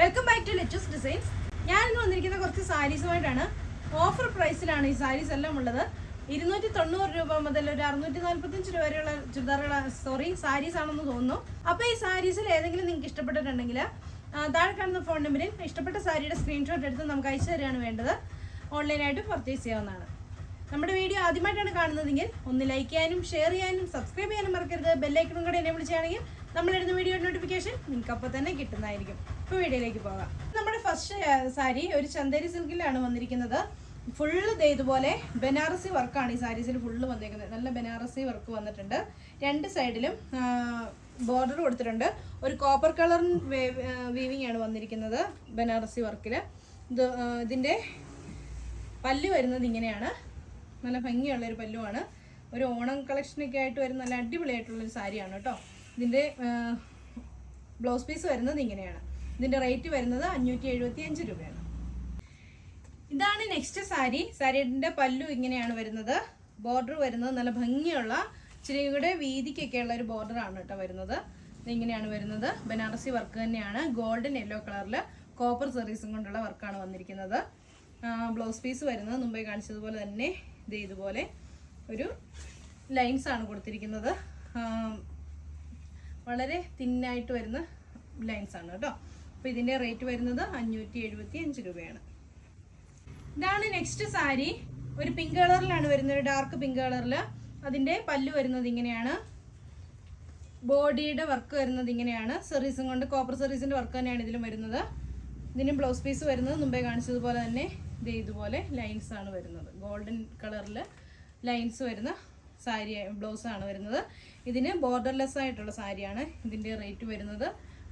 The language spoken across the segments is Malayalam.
Welcome back to Letus designs ഞാൻ ഇന്ന് വന്നിരിക്കുന്ന കുറച്ച് സാരീസുമായിട്ടാണ് ഓഫർ പ്രൈസിലാണ് ഈ സാരീസ് എല്ലാം ഉള്ളത്. ഇരുന്നൂറ്റി തൊണ്ണൂറ് രൂപ മുതൽ ഒരു അറുന്നൂറ്റി നാല്പത്തഞ്ച് രൂപ വരെയുള്ള ചുരിദാറുകൾ സോറി സാരീസ് ആണെന്ന് തോന്നുന്നു. അപ്പോൾ ഈ സാരീസിൽ ഏതെങ്കിലും നിങ്ങൾക്ക് ഇഷ്ടപ്പെട്ടിട്ടുണ്ടെങ്കിൽ താഴെ കാണുന്ന ഫോൺ നമ്പറിൽ ഇഷ്ടപ്പെട്ട സാരിയുടെ സ്ക്രീൻഷോട്ട് എടുത്ത് നമുക്ക് അയച്ചു തരികയാണ് വേണ്ടത്. ഓൺലൈനായിട്ട് പർച്ചേസ് ചെയ്യാവുന്നതാണ്. നമ്മുടെ വീഡിയോ ആദ്യമായിട്ടാണ് കാണുന്നതെങ്കിൽ ഒന്ന് ലൈക്ക് ചെയ്യാനും ഷെയർ ചെയ്യാനും സബ്സ്ക്രൈബ് ചെയ്യാനും മറക്കരുത്. ബെല്ലൈക്കണും കൂടെ എന്നെ വിളിച്ചാണെങ്കിൽ നമ്മളിടുന്ന വീഡിയോ നോട്ടിഫിക്കേഷൻ നിങ്ങൾക്ക് അപ്പോൾ തന്നെ കിട്ടുന്നതായിരിക്കും. ഇപ്പോൾ വീഡിയോയിലേക്ക് പോകാം. നമ്മുടെ ഫസ്റ്റ് സാരി ഒരു ചന്ദേരി സിൽക്കിലാണ് വന്നിരിക്കുന്നത്. ഫുള്ള് ഇതുപോലെ ബനാറസി വർക്കാണ് ഈ സാരീസിൽ ഫുള്ള് വന്നിരിക്കുന്നത് നല്ല ബനാറസി വർക്ക് വന്നിട്ടുണ്ട്. രണ്ട് സൈഡിലും ബോർഡർ കൊടുത്തിട്ടുണ്ട്. ഒരു കോപ്പർ കളർ വീവിങ് ആണ് വന്നിരിക്കുന്നത് ബനാറസി വർക്കിൽ ഇത് ഇതിന്റെ പല്ല് വരുന്നത് ഇങ്ങനെയാണ്. നല്ല ഭംഗിയുള്ള ഒരു പല്ലുമാണ് ഒരു ഓണം കളക്ഷനൊക്കെ ആയിട്ട് വരുന്ന നല്ല അടിപൊളിയായിട്ടുള്ളൊരു സാരിയാണ് കേട്ടോ. ഇതിന്റെ ബ്ലൗസ് പീസ് വരുന്നത് ഇങ്ങനെയാണ്. ഇതിന്റെ റേറ്റ് വരുന്നത് അഞ്ഞൂറ്റി എഴുപത്തി അഞ്ച് രൂപയാണ്. ഇതാണ് നെക്സ്റ്റ് സാരി സാരിയുടെ പല്ലു ഇങ്ങനെയാണ് വരുന്നത്. ബോർഡർ വരുന്നത് നല്ല ഭംഗിയുള്ള ചിരിയുടെ വീതിക്കൊക്കെ ഉള്ള ഒരു ബോർഡറാണ് കേട്ടോ വരുന്നത്. ഇതിങ്ങനെയാണ് വരുന്നത്. ബനാറസി വർക്ക് തന്നെയാണ്. ഗോൾഡൻ യെല്ലോ കളറിൽ കോപ്പർ സെറീസും കൊണ്ടുള്ള വർക്കാണ് വന്നിരിക്കുന്നത്. ബ്ലൗസ് പീസ് വരുന്നത് മുമ്പേ കാണിച്ചതുപോലെ തന്നെ ഇത് ഇതുപോലെ ഒരു ലൈൻസ് ആണ് കൊടുത്തിരിക്കുന്നത്. വളരെ തിന്നായിട്ട് വരുന്ന ലൈൻസ് ആണ് കേട്ടോ. അപ്പോൾ ഇതിന്റെ റേറ്റ് വരുന്നത് അഞ്ഞൂറ്റി എഴുപത്തി അഞ്ച് രൂപയാണ്. ഇതാണ് നെക്സ്റ്റ് സാരി. ഒരു പിങ്ക് കളറിലാണ് വരുന്നത്. ഡാർക്ക് പിങ്ക് കളറിൽ അതിന്റെ പല്ല് വരുന്നത് ഇങ്ങനെയാണ്. ബോഡിയുടെ വർക്ക് വരുന്നത് ഇങ്ങനെയാണ്. സെറീസും കൊണ്ട് കോപ്പർ സെറീസിന്റെ വർക്ക് തന്നെയാണ് ഇതിലും വരുന്നത്. ഇതിന് ബ്ലൗസ് പീസ് വരുന്നത് മുമ്പേ കാണിച്ചതുപോലെ തന്നെ. ഇത് ഇതുപോലെ ലൈൻസ് ആണ് വരുന്നത്. ഗോൾഡൻ കളറിൽ ലൈൻസ് വരുന്ന സാരി ബ്ലൗസ് ആണ് വരുന്നത്. ഇതിന് ബോർഡർലെസ് ആയിട്ടുള്ള സാരിയാണ് ഇതിന്റെ റേറ്റ് വരുന്നത്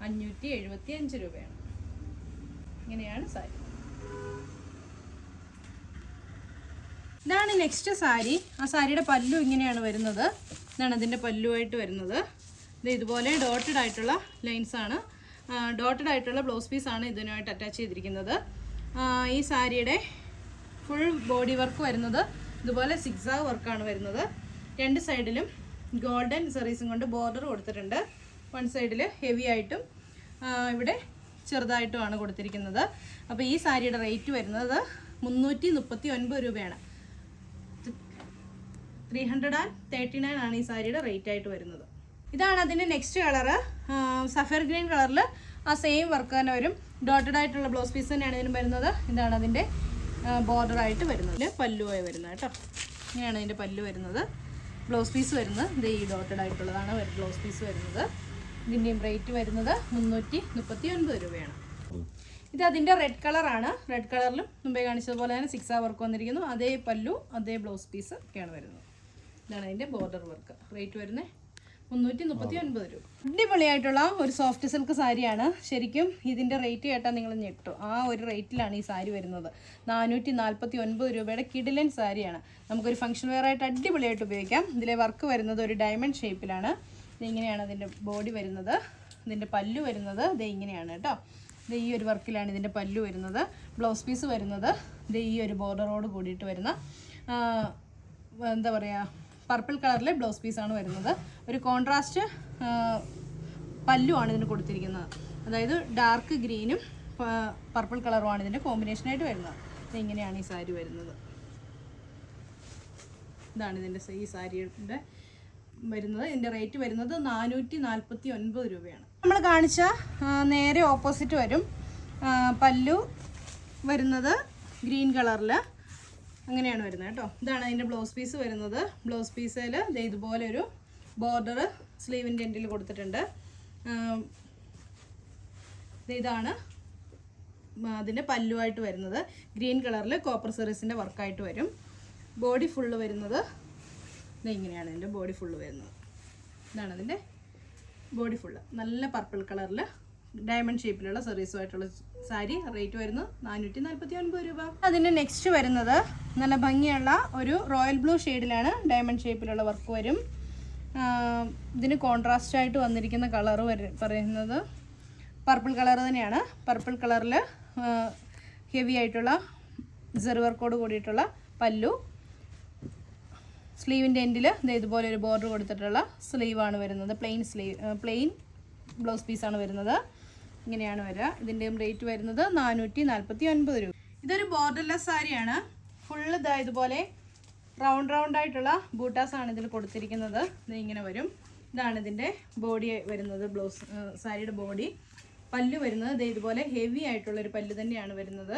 അഞ്ഞൂറ്റി എഴുപത്തി അഞ്ച് രൂപയാണ്. ഇങ്ങനെയാണ് സാരി. ഇതാണ് നെക്സ്റ്റ് സാരി. ആ സാരിയുടെ പല്ലു ഇങ്ങനെയാണ് വരുന്നത്. ഇതാണ് അതിന്റെ പല്ലുമായിട്ട് വരുന്നത്. ഇത് ഇതുപോലെ ഡോട്ടഡ് ആയിട്ടുള്ള ലൈൻസ് ആണ്. ഡോട്ടഡ് ആയിട്ടുള്ള ബ്ലൗസ് പീസ് ആണ് ഇതിനായിട്ട് അറ്റാച്ച് ചെയ്തിരിക്കുന്നത്. ഈ സാരിയുടെ ഫുൾ ബോഡി വർക്ക് വരുന്നത് ഇതുപോലെ സിക്സാ വർക്കാണ് വരുന്നത്. രണ്ട് സൈഡിലും ഗോൾഡൻ സെറീസും കൊണ്ട് ബോർഡർ കൊടുത്തിട്ടുണ്ട്. വൺ സൈഡിൽ ഹെവി ആയിട്ടും ഇവിടെ ചെറുതായിട്ടുമാണ് കൊടുത്തിരിക്കുന്നത്. അപ്പോൾ ഈ സാരിയുടെ റേറ്റ് വരുന്നത് മുന്നൂറ്റി മുപ്പത്തി ഒൻപത് രൂപയാണ്. Three hundred and thirty nine ആണ് ഈ സാരിയുടെ റേറ്റ് ആയിട്ട് വരുന്നത്. ഇതാണ് അതിന്റെ നെക്സ്റ്റ് കളറ്. സഫയർ ഗ്രീൻ കളറിൽ ആ സെയിം വർക്ക് തന്നെ വരും. ഡോട്ടഡ് ആയിട്ടുള്ള ബ്ലൗസ് പീസ് തന്നെയാണ് ഇതിന് വരുന്നത്. ഇതാണ് അതിന്റെ ബോർഡർ ആയിട്ട് വരുന്നത്. പല്ലുവായി വരുന്നത് കേട്ടോ. ഇങ്ങനെയാണ് ഇതിന്റെ പല്ലു വരുന്നത്. ബ്ലൗസ് പീസ് വരുന്നത്. ഈ ഡോട്ടഡ് ആയിട്ടുള്ളതാണ് ബ്ലൗസ് പീസ് വരുന്നത്. ഇതിന്റെയും റേറ്റ് വരുന്നത് മുന്നൂറ്റി മുപ്പത്തി ഒൻപത് രൂപയാണ് ഇത് അതിന്റെ റെഡ് കളറാണ് റെഡ് കളറിലും മുമ്പേ കാണിച്ചതുപോലെ തന്നെ സിക്സ് ആ വർക്ക് വന്നിരിക്കുന്നു. അതേ പല്ലു അതേ ബ്ലൗസ് പീസ് ഒക്കെയാണ് വരുന്നത്. ഇതാണ് അതിന്റെ ബോർഡർ വർക്ക് റേറ്റ് വരുന്നത് മുന്നൂറ്റി മുപ്പത്തി ഒൻപത് രൂപ. അടിപൊളിയായിട്ടുള്ള ഒരു സോഫ്റ്റ് സിൽക്ക് സാരിയാണ്. ശരിക്കും ഇതിന്റെ റേറ്റ് കേട്ടാൽ നിങ്ങൾ ഞെട്ടു. ആ ഒരു റേറ്റിലാണ് ഈ സാരി വരുന്നത്. നാനൂറ്റി നാൽപ്പത്തി ഒൻപത് രൂപയുടെ കിഡിലൻ സാരിയാണ്. നമുക്കൊരു ഫംഗ്ഷൻ വെയർ ആയിട്ട് അടിപൊളിയായിട്ട് ഉപയോഗിക്കാം. ഇതിലെ വർക്ക് വരുന്നത് ഒരു ഡയമണ്ട് ഷേപ്പിലാണ് ഇതിങ്ങനെയാണ് അതിന്റെ ബോഡി വരുന്നത്? ഇതിന്റെ പല്ലു വരുന്നത് ഇത് ഇങ്ങനെയാണ് കേട്ടോ. ഇത് ഈ ഒരു വർക്കിലാണ് ഇതിന്റെ പല്ലു വരുന്നത്. ബ്ലൗസ് പീസ് വരുന്നത്. ഇത് ഈ ഒരു ബോർഡറോട് കൂടിയിട്ട് വരുന്ന എന്താ പറയുക പർപ്പിൾ കളറിലെ ബ്ലൗസ് പീസാണ് വരുന്നത്. ഒരു കോൺട്രാസ്റ്റ് പല്ലുമാണ് ഇതിന് കൊടുത്തിരിക്കുന്നത്. അതായത് ഡാർക്ക് ഗ്രീനും പർപ്പിൾ കളറുമാണ് ഇതിന്റെ കോമ്പിനേഷനായിട്ട് വരുന്നത്. ഇങ്ങനെയാണ് ഈ സാരി വരുന്നത്. ഇതാണ് ഇതിന്റെ ഈ സാരിയുടെ വരുന്നത്. ഇതിന്റെ റേറ്റ് വരുന്നത് നാനൂറ്റി നാൽപ്പത്തി ഒൻപത് രൂപയാണ്. നമ്മൾ കാണിച്ച നേരെ ഓപ്പോസിറ്റ് വരും. പല്ലു വരുന്നത് ഗ്രീൻ കളറിൽ അങ്ങനെയാണ് വരുന്നത് കേട്ടോ. ഇതാണ് അതിന്റെ ബ്ലൗസ് പീസ് വരുന്നത്. ബ്ലൗസ് പീസിൽ ഇതുപോലെ ഒരു ബോർഡർ സ്ലീവിന്റെ എൻഡിൽ കൊടുത്തിട്ടുണ്ട്. ഇതാണ് അതിന്റെ പല്ലുവായിട്ട് വരുന്നത്. ഗ്രീൻ കളറിൽ കോപ്പർ സെറീസിന്റെ വർക്കായിട്ട് വരും. ബോഡി ഫുള്ള് വരുന്നത് ഇങ്ങനെയാണ് ഇതിന്റെ ബോഡി ഫുള്ള് വരുന്നത്. ഇതാണ് അതിന്റെ ബോഡി ഫുള്ള് നല്ല പർപ്പിൾ കളറിൽ ഡയമണ്ട് ഷേപ്പിലുള്ള സെറീസുമായിട്ടുള്ള സാരി. റേറ്റ് വരുന്നത് നാനൂറ്റി നാൽപ്പത്തി ഒൻപത് രൂപ. അതിന്റെ നെക്സ്റ്റ് വരുന്നത് നല്ല ഭംഗിയുള്ള ഒരു റോയൽ ബ്ലൂ ഷെയ്ഡിലാണ് ഡയമണ്ട് ഷേപ്പിലുള്ള വർക്ക് വരും. ഇതിന് കോൺട്രാസ്റ്റ് ആയിട്ട് വന്നിരിക്കുന്ന കളർ പറയുന്നത് പർപ്പിൾ കളർ തന്നെയാണ്. പർപ്പിൾ കളറിൽ ഹെവി ആയിട്ടുള്ള ജെറി വർക്കോട് കൂടിയിട്ടുള്ള പല്ലു. സ്ലീവിന്റെ എൻഡിൽ ഇതുപോലെ ഒരു ബോർഡർ കൊടുത്തിട്ടുള്ള സ്ലീവാണ് വരുന്നത്. പ്ലെയിൻ സ്ലീവ് പ്ലെയിൻ ബ്ലൗസ് പീസാണ് വരുന്നത്. ഇങ്ങനെയാണ് വരിക. ഇതിന്റെയും റേറ്റ് വരുന്നത് നാനൂറ്റി നാൽപ്പത്തി ഒൻപത് രൂപ. ഇതൊരു ബോർഡർലെസ് സാരിയാണ്. ഫുള്ള് ഇതാ ഇതുപോലെ റൗണ്ട് റൗണ്ട് ആയിട്ടുള്ള ബൂട്ടാസ് ആണ് ഇതിൽ കൊടുത്തിരിക്കുന്നത്. ഇത് ഇങ്ങനെ വരും. ഇതാണ് ഇതിന്റെ ബോഡി വരുന്നത് ബ്ലൗസ് സാരിയുടെ ബോഡി പല്ല് വരുന്നത് ദേ ഇതുപോലെ ഹെവി ആയിട്ടുള്ളൊരു പല്ല് തന്നെയാണ് വരുന്നത്.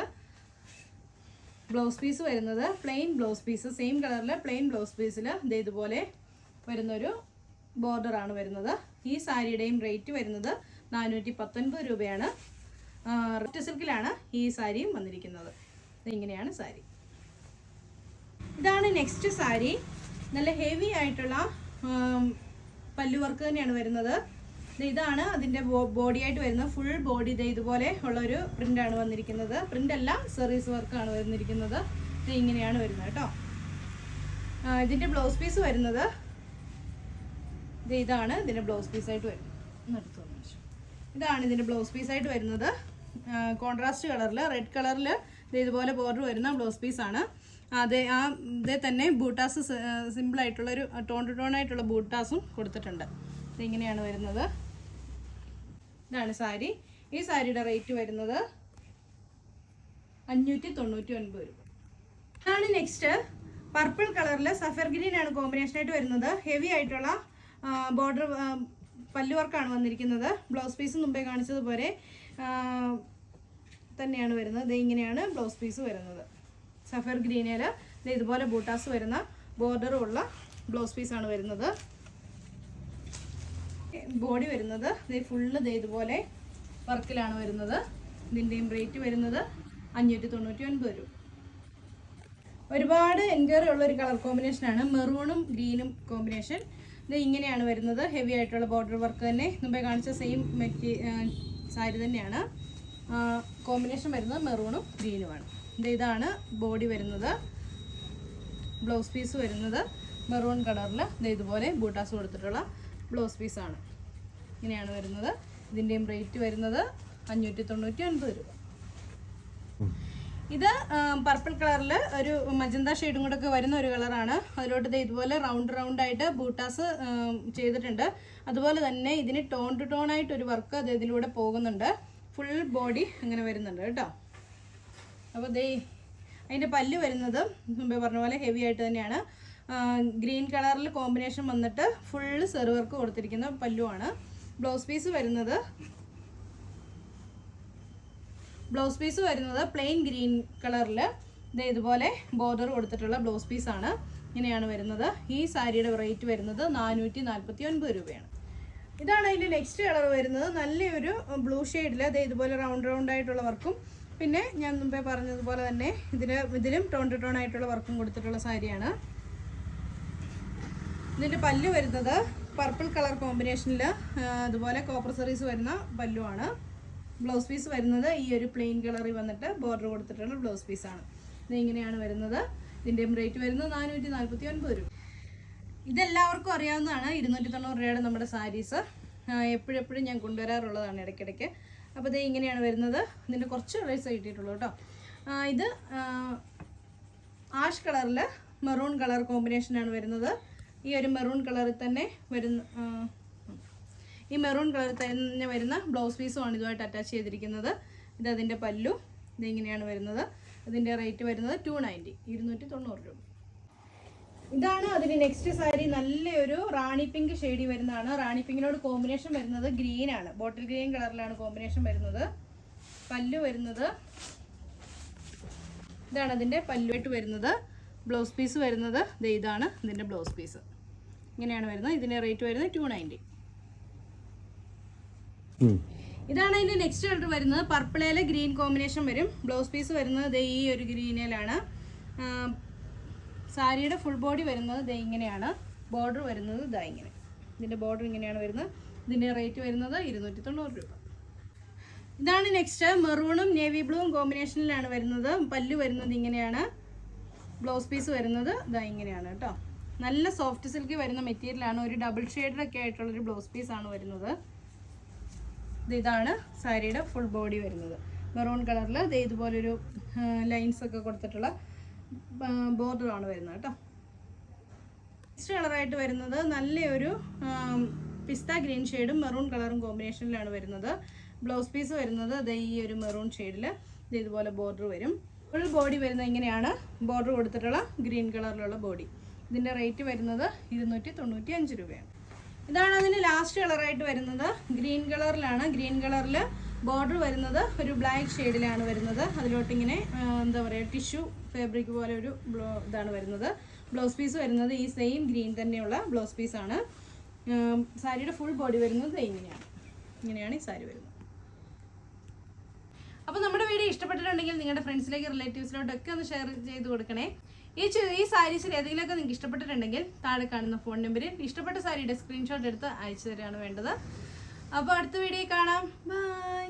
ബ്ലൗസ് പീസ് വരുന്നത് പ്ലെയിൻ ബ്ലൗസ് പീസ് സെയിം കളറിൽ പ്ലെയിൻ ബ്ലൗസ് പീസിൽ ഇത് ഇതുപോലെ വരുന്നൊരു ബോർഡറാണ് വരുന്നത്. ഈ സാരിയുടെയും റേറ്റ് വരുന്നത് നാനൂറ്റി പത്തൊൻപത് രൂപയാണ് റെറ്റ് സിൽക്കിലാണ് ഈ സാരിയും വന്നിരിക്കുന്നത്. ഇങ്ങനെയാണ് സാരി. ഇതാണ് നെക്സ്റ്റ് സാരി. നല്ല ഹെവി ആയിട്ടുള്ള പല്ലു വർക്ക് തന്നെയാണ് വരുന്നത്. ഇതാണ് അതിന്റെ ബോഡി ആയിട്ട് വരുന്നത് ഫുൾ ബോഡി ഇത് ഇതുപോലെ ഉള്ളൊരു പ്രിന്റാണ് വന്നിരിക്കുന്നത്. പ്രിന്റ് അല്ല സെറീസ് വർക്കാണ് വന്നിരിക്കുന്നത്. ഇങ്ങനെയാണ് വരുന്നത് കേട്ടോ. ഇതിന്റെ ബ്ലൗസ് പീസ് വരുന്നത്. ഇത് ഇതാണ് ഇതിന്റെ ബ്ലൗസ് പീസായിട്ട് വരുന്നത്. ഒന്ന് എടുത്ത് തന്നോ ആവശ്യം. ഇതാണ് ഇതിന്റെ ബ്ലൗസ് പീസായിട്ട് വരുന്നത്. കോൺട്രാസ്റ്റ് കളറിൽ റെഡ് കളറിൽ ഇതുപോലെ ബോർഡർ വരുന്ന ബ്ലൗസ് പീസാണ് അതെ ആ ഇതേ തന്നെ ബൂട്ടാസ് സിമ്പിൾ ആയിട്ടുള്ളൊരു ടോൺ ടു ടോൺ ആയിട്ടുള്ള ബൂട്ടാസും കൊടുത്തിട്ടുണ്ട്. ഇതിങ്ങനെയാണ് വരുന്നത്. ഇതാണ് സാരി. ഈ സാരിയുടെ റേറ്റ് വരുന്നത് അഞ്ഞൂറ്റി തൊണ്ണൂറ്റി ഒൻപത് രൂപ. ഇതാണ് നെക്സ്റ്റ് പർപ്പിൾ കളറിൽ സഫർ ഗ്രീൻ ആണ് കോമ്പിനേഷൻ ആയിട്ട് വരുന്നത്. ഹെവി ആയിട്ടുള്ള ബോർഡർ പല്ലു വർക്കാണ് വന്നിരിക്കുന്നത്. ബ്ലൗസ് പീസ് മുമ്പേ കാണിച്ചതുപോലെ തന്നെയാണ് വരുന്നത്. ഇത് ഇങ്ങനെയാണ് ബ്ലൗസ് പീസ് വരുന്നത്. സഫർ ഗ്രീനിൽ ഇതുപോലെ ബൂട്ടാസ് വരുന്ന ബോർഡറും ഉള്ള ബ്ലൗസ് പീസാണ് വരുന്നത്. ബോഡി വരുന്നത്. ഇത് ഫുള്ള് ഇതുപോലെ വർക്കിലാണ് വരുന്നത്. ഇതിന്റെയും റേറ്റ് വരുന്നത് അഞ്ഞൂറ്റി തൊണ്ണൂറ്റി ഒൻപത് രൂപ. ഒരുപാട് എൻക്വയറി ഉള്ള ഒരു കളർ കോമ്പിനേഷനാണ് മെറൂണും ഗ്രീനും കോമ്പിനേഷൻ. ഇത് ഇങ്ങനെയാണ് വരുന്നത്. ഹെവി ആയിട്ടുള്ള ബോർഡർ വർക്ക് തന്നെ. മുമ്പേ കാണിച്ച സെയിം മെറ്റീ സാരി തന്നെയാണ്. കോമ്പിനേഷൻ വരുന്നത് മെറൂണും ഗ്രീനുമാണ് ഇത് ഇതാണ് ബോഡി വരുന്നത്. ബ്ലൗസ് പീസ് വരുന്നത് മെറൂൺ കളറിൽ ഇത് ഇതുപോലെ ബൂട്ടാസ് കൊടുത്തിട്ടുള്ള ബ്ലൗസ് പീസാണ് ഇങ്ങനെയാണ് വരുന്നത്. ഇതിന്റെയും റേറ്റ് വരുന്നത് അഞ്ഞൂറ്റി തൊണ്ണൂറ്റി ഒൻപത് രൂപ. ഇത് പർപ്പിൾ കളറിൽ ഒരു മജന്ത ഷെയ്ഡും കൂടെ ഒക്കെ വരുന്ന ഒരു കളറാണ് അതിലോട്ട് ഇതുപോലെ റൗണ്ട് റൗണ്ട് ആയിട്ട് ബൂട്ടാസ് ചെയ്തിട്ടുണ്ട്. അതുപോലെ തന്നെ ഇതിന് ടോൺ ടു ടോൺ ആയിട്ട് ഒരു വർക്ക് അത് ഇതിലൂടെ പോകുന്നുണ്ട്. ഫുൾ ബോഡി അങ്ങനെ വരുന്നുണ്ട് കേട്ടോ. അപ്പോൾ ദേ അതിന്റെ പല്ല് വരുന്നത് മുമ്പേ പറഞ്ഞ പോലെ ഹെവി ആയിട്ട് തന്നെയാണ്. ഗ്രീൻ കളറിൽ കോമ്പിനേഷൻ വന്നിട്ട് ഫുൾ സെർവർക്ക് കൊടുത്തിരിക്കുന്ന പല്ലുമാണ് ബ്ലൗസ് പീസ് വരുന്നത് ബ്ലൗസ് പീസ് വരുന്നത് പ്ലെയിൻ ഗ്രീൻ കളറിൽ ഇത് ഇതുപോലെ ബോർഡർ കൊടുത്തിട്ടുള്ള ബ്ലൗസ് പീസാണ് ഇങ്ങനെയാണ് വരുന്നത്. ഈ സാരിയുടെ റേറ്റ് വരുന്നത് നാനൂറ്റി നാൽപ്പത്തി ഒൻപത് രൂപയാണ്. ഇതാണ് അതിന്റെ നെക്സ്റ്റ് കളർ വരുന്നത്. നല്ലൊരു ബ്ലൂ ഷെയ്ഡിൽ അത് ഇതുപോലെ റൗണ്ട് റൗണ്ട് ആയിട്ടുള്ള വർക്കും പിന്നെ ഞാൻ മുമ്പേ പറഞ്ഞതുപോലെ തന്നെ ഇതിന് ഇതിലും ടോൺ ടു ടോൺ ആയിട്ടുള്ള വർക്കും കൊടുത്തിട്ടുള്ള സാരിയാണ്. ഇതിന്റെ പല്ല് വരുന്നത് പർപ്പിൾ കളർ കോമ്പിനേഷനിൽ അതുപോലെ കോപ്പർ സെറീസ് വരുന്ന പല്ലുവാണ്. ബ്ലൗസ് പീസ് വരുന്നത് ഈ ഒരു പ്ലെയിൻ കളറിൽ വന്നിട്ട് ബോർഡർ കൊടുത്തിട്ടുള്ള ബ്ലൗസ് പീസാണ് ഇത് ഇങ്ങനെയാണ് വരുന്നത്. ഇതിന്റെയും റേറ്റ് വരുന്നത് നാനൂറ്റി നാൽപ്പത്തി ഒൻപത് രൂപ. ഇതെല്ലാവർക്കും അറിയാവുന്നതാണ്. ഇരുന്നൂറ്റി തൊണ്ണൂറ് രൂപയുടെ നമ്മുടെ സാരീസ് എപ്പോഴെപ്പോഴും ഞാൻ കൊണ്ടുവരാറുള്ളതാണ് ഇടയ്ക്കിടയ്ക്ക്. അപ്പോൾ ഇത് ഇങ്ങനെയാണ് വരുന്നത്. ഇതിന്റെ കുറച്ച് കളേഴ്സ് കിട്ടിയിട്ടുള്ളൂ കേട്ടോ. ഇത് ആഷ് കളറിൽ മെറൂൺ കളർ കോമ്പിനേഷനാണ് വരുന്നത്. ഈ ഒരു മെറൂൺ കളറിൽ തന്നെ വരുന്ന ഈ മെറൂൺ കളറിൽ തന്നെ വരുന്ന ബ്ലൗസ് പീസുമാണ് ഇതുമായിട്ട് അറ്റാച്ച് ചെയ്തിരിക്കുന്നത്. ഇത് അതിന്റെ പല്ലു. ഇതിങ്ങനെയാണ് വരുന്നത്. ഇതിന്റെ റേറ്റ് വരുന്നത് ടു നയന്റി ഇരുന്നൂറ്റി തൊണ്ണൂറ് രൂപ. ഇതാണ് അതിന് നെക്സ്റ്റ് സാരി നല്ലൊരു റാണി പിങ്ക് ഷെയ്ഡി വരുന്നതാണ്. റാണി പിങ്കിനോട് കോമ്പിനേഷൻ വരുന്നത് ഗ്രീൻ ആണ്. ബോട്ടിൽ ഗ്രീൻ കളറിലാണ് കോമ്പിനേഷൻ വരുന്നത്. പല്ലു വരുന്നത്. ഇതാണ് അതിന്റെ പല്ലുമായിട്ട് വരുന്നത്. ബ്ലൗസ് പീസ് വരുന്നത്. ഇതാണ് ഇതിന്റെ ബ്ലൗസ് പീസ്. ഇങ്ങനെയാണ് വരുന്നത്. ഇതിന്റെ റേറ്റ് വരുന്നത് ടു നയന്റി ഇതാണ് അതിന്റെ നെക്സ്റ്റ് കളർ വരുന്നത്. പർപ്പിളയിലെ ഗ്രീൻ കോമ്പിനേഷൻ വരും. ബ്ലൗസ് പീസ് വരുന്നത് ദേ ഈ ഒരു ഗ്രീനിലാണ് സാരിയുടെ ഫുൾ ബോഡി വരുന്നത് ദേ ഇങ്ങനെയാണ്. ബോർഡർ വരുന്നത് ഇതാ ഇങ്ങനെ. ഇതിന്റെ ബോർഡർ ഇങ്ങനെയാണ് വരുന്നത്. ഇതിന്റെ റേറ്റ് വരുന്നത് ഇരുന്നൂറ്റി തൊണ്ണൂറ് രൂപ. ഇതാണ് നെക്സ്റ്റ് മെറൂണും നേവി ബ്ലൂവും കോമ്പിനേഷനിലാണ് വരുന്നത്. പല്ല് വരുന്നത് ഇങ്ങനെയാണ്. ബ്ലൗസ് പീസ് വരുന്നത് ഇതാ ഇങ്ങനെയാണ് കേട്ടോ. നല്ല സോഫ്റ്റ് സിൽക്ക് വരുന്ന മെറ്റീരിയലാണ് ഒരു ഡബിൾ ഷെയ്ഡൊക്കെ ആയിട്ടുള്ളൊരു ബ്ലൗസ് പീസാണ് വരുന്നത്. ഇതാണ് സാരിയുടെ ഫുൾ ബോഡി വരുന്നത്. മെറൂൺ കളറിൽ ഇത് ഇതുപോലൊരു ലൈൻസ് ഒക്കെ കൊടുത്തിട്ടുള്ള ബോർഡറാണ് വരുന്നത് കേട്ടോ. നെക്സ്റ്റ് കളറായിട്ട് വരുന്നത് നല്ലൊരു പിസ്ത ഗ്രീൻ ഷെയ്ഡും മെറൂൺ കളറും കോമ്പിനേഷനിലാണ് വരുന്നത്. ബ്ലൗസ് പീസ് വരുന്നത് ദേ ഈ ഒരു മെറൂൺ ഷെയ്ഡിൽ ഇതുപോലെ ബോർഡർ വരും. ഫുൾ ബോഡി വരുന്നത് ഇങ്ങനെയാണ്. ബോർഡർ കൊടുത്തിട്ടുള്ള ഗ്രീൻ കളറിലുള്ള ബോഡി ഇതിന്റെ റേറ്റ് വരുന്നത് ഇരുന്നൂറ്റി തൊണ്ണൂറ്റി അഞ്ച് രൂപയാണ്. ഇതാണ് അതിന് ലാസ്റ്റ് കളറായിട്ട് വരുന്നത്. ഗ്രീൻ കളറിലാണ് ഗ്രീൻ കളറിൽ ബോർഡർ വരുന്നത് ഒരു ബ്ലാക്ക് ഷെയ്ഡിലാണ് വരുന്നത്. അതിലോട്ടിങ്ങനെ എന്താ പറയുക ടിഷ്യൂ ഫാബ്രിക് പോലെ ഒരു ഇതാണ് വരുന്നത്. ബ്ലൗസ് പീസ് വരുന്നത് ഈ സെയിം ഗ്രീൻ തന്നെയുള്ള ബ്ലൗസ് പീസാണ് സാരിയുടെ ഫുൾ ബോഡി വരുന്നത് ഇങ്ങനെയാണ്. ഇങ്ങനെയാണ് ഈ സാരി വരുന്നത്. അപ്പോൾ നമ്മുടെ വീഡിയോ ഇഷ്ടപ്പെട്ടിട്ടുണ്ടെങ്കിൽ നിങ്ങളുടെ ഫ്രണ്ട്സിലേക്ക് റിലേറ്റീവ്സിലോട്ടൊക്കെ ഒന്ന് ഷെയർ ചെയ്ത് കൊടുക്കണേ. ഈ ഈ സാരീസിൽ ഏതെങ്കിലുമൊക്കെ നിങ്ങൾക്ക് ഇഷ്ടപ്പെട്ടിട്ടുണ്ടെങ്കിൽ താഴെ കാണുന്ന ഫോൺ നമ്പറിൽ ഇഷ്ടപ്പെട്ട സാരിയുടെ സ്ക്രീൻഷോട്ട് എടുത്ത് അയച്ചു തരികയാണ് വേണ്ടത്. അപ്പോൾ അടുത്ത വീഡിയോ കാണാം. ബൈ